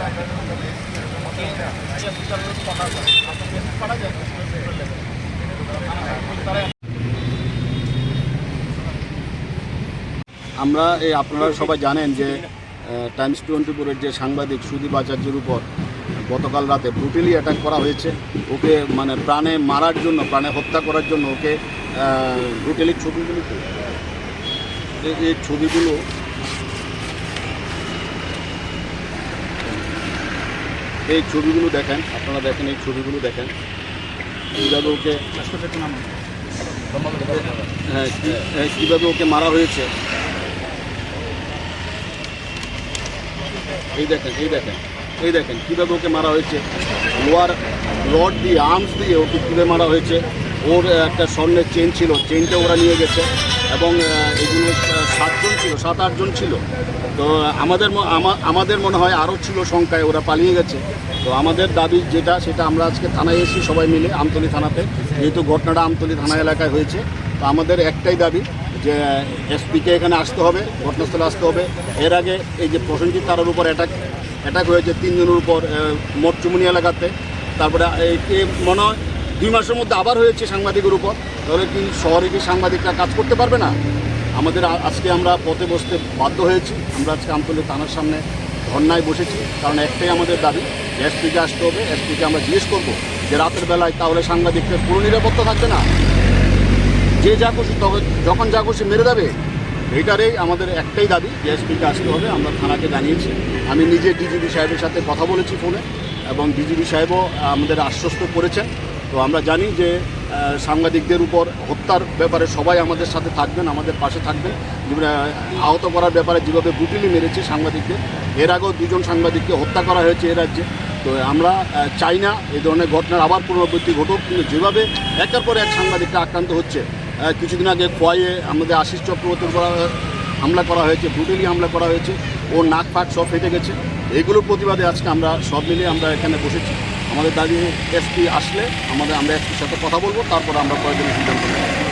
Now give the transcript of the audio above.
আমরা এই আপনারা সবাই জানেন যে টাইমস টোয়েন্টি ফোরের যে সাংবাদিক সুদীপ আচার্যের উপর গতকাল রাতে ব্রুটালি অ্যাটাক করা হয়েছে। ওকে মানে প্রাণে মারার জন্য, প্রাণে হত্যা করার জন্য ওকে ব্রুটালি ছবিগুলো এই ছবিগুলো এই ছবিগুলো দেখেন আপনারা দেখেন এই ছবিগুলো দেখেন। কীভাবে ওকে হ্যাঁ কি- হ্যাঁ, কীভাবে ওকে মারা হয়েছে। এই দেখেন এই দেখেন এই দেখেন কীভাবে ওকে মারা হয়েছে। লোয়ার রড দিয়ে আর্মস দিয়ে ওকে তুলে মারা হয়েছে। ওর একটা স্বর্ণের চেন ছিল চেনটা ওরা নিয়ে গেছে। এবং এগুলো সাতজন ছিল, সাত আটজন ছিল। তো, আমাদের আমাদের মনে হয় আরও ছিল সংখ্যায়, ওরা পালিয়ে গেছে। তো আমাদের দাবি যেটা, সেটা আমরা আজকে থানায় এসেছি সবাই মিলে, আমতলি থানাতে। যেহেতু ঘটনাটা আমতলি থানা এলাকায় হয়েছে, তো আমাদের একটাই দাবি যে, এসপিকে এখানে আসতে হবে, ঘটনাস্থলে আসতে হবে। এর আগে এই যে প্রসেনজিৎ তারার উপর অ্যাটাক অ্যাটাক হয়েছে তিনজনের উপর মোটচুমনি এলাকাতে। তারপরে মনে হয় দুই মাসের মধ্যে আবার হয়েছে সাংবাদিকের উপর। তাহলে কি শহরে কি সাংবাদিকরা কাজ করতে পারবে না? আমাদের আজকে আমরা পথে বসতে বাধ্য হয়েছি। আমরা আজকে আমতলী থানার সামনে ধর্নায় বসেছি। কারণ একটাই আমাদের দাবি, এসপিকে আসতে হবে, এসপিকে আমরা জিজ্ঞেস করব যে রাতের বেলায় তাহলে সাংবাদিকদের পুরো নিরাপত্তা থাকবে না। যে যা খুশি যখন যা খুশি মেরে দেবে। এইটারেই আমাদের একটাই দাবি যে এসপিকে আসতে হবে। আমরা থানাকে জানিয়েছি। আমি নিজে ডিজিপি সাহেবের সাথে কথা বলেছি ফোনে এবং ডিজিপি সাহেবও আমাদের আশ্বস্ত করেছেন। তো আমরা জানি যে সাংবাদিকদের উপর হত্যার ব্যাপারে সবাই আমাদের সাথে থাকবেন, আমাদের পাশে থাকবেন। আহত করার ব্যাপারে যেভাবে ব্রুটিলি মেরেছে সাংবাদিকদের, এর আগেও দুজন সাংবাদিককে হত্যা করা হয়েছে এ রাজ্যে। তো আমরা চাই না এই ধরনের ঘটনার আবার পুনরাবৃত্তি ঘটুক, কিন্তু যেভাবে একের পর এক সাংবাদিকরা আক্রান্ত হচ্ছে কিছুদিন আগে খোয়াইয়ে আমাদের আশিস চক্রবর্তীর হামলা করা হয়েছে ব্রুটেলি হামলা করা হয়েছে, ওর নাক ফাট সব ফেটে গেছে। এগুলোর প্রতিবাদে আজকে আমরা সব মিলিয়ে আমরা এখানে বসেছি। আমাদের দাবি এসপি আসলে আমাদের, আমরা এসপির সাথে কথা বলব, তারপর আমরা কয়েকদিন সিদ্ধান্ত নেব।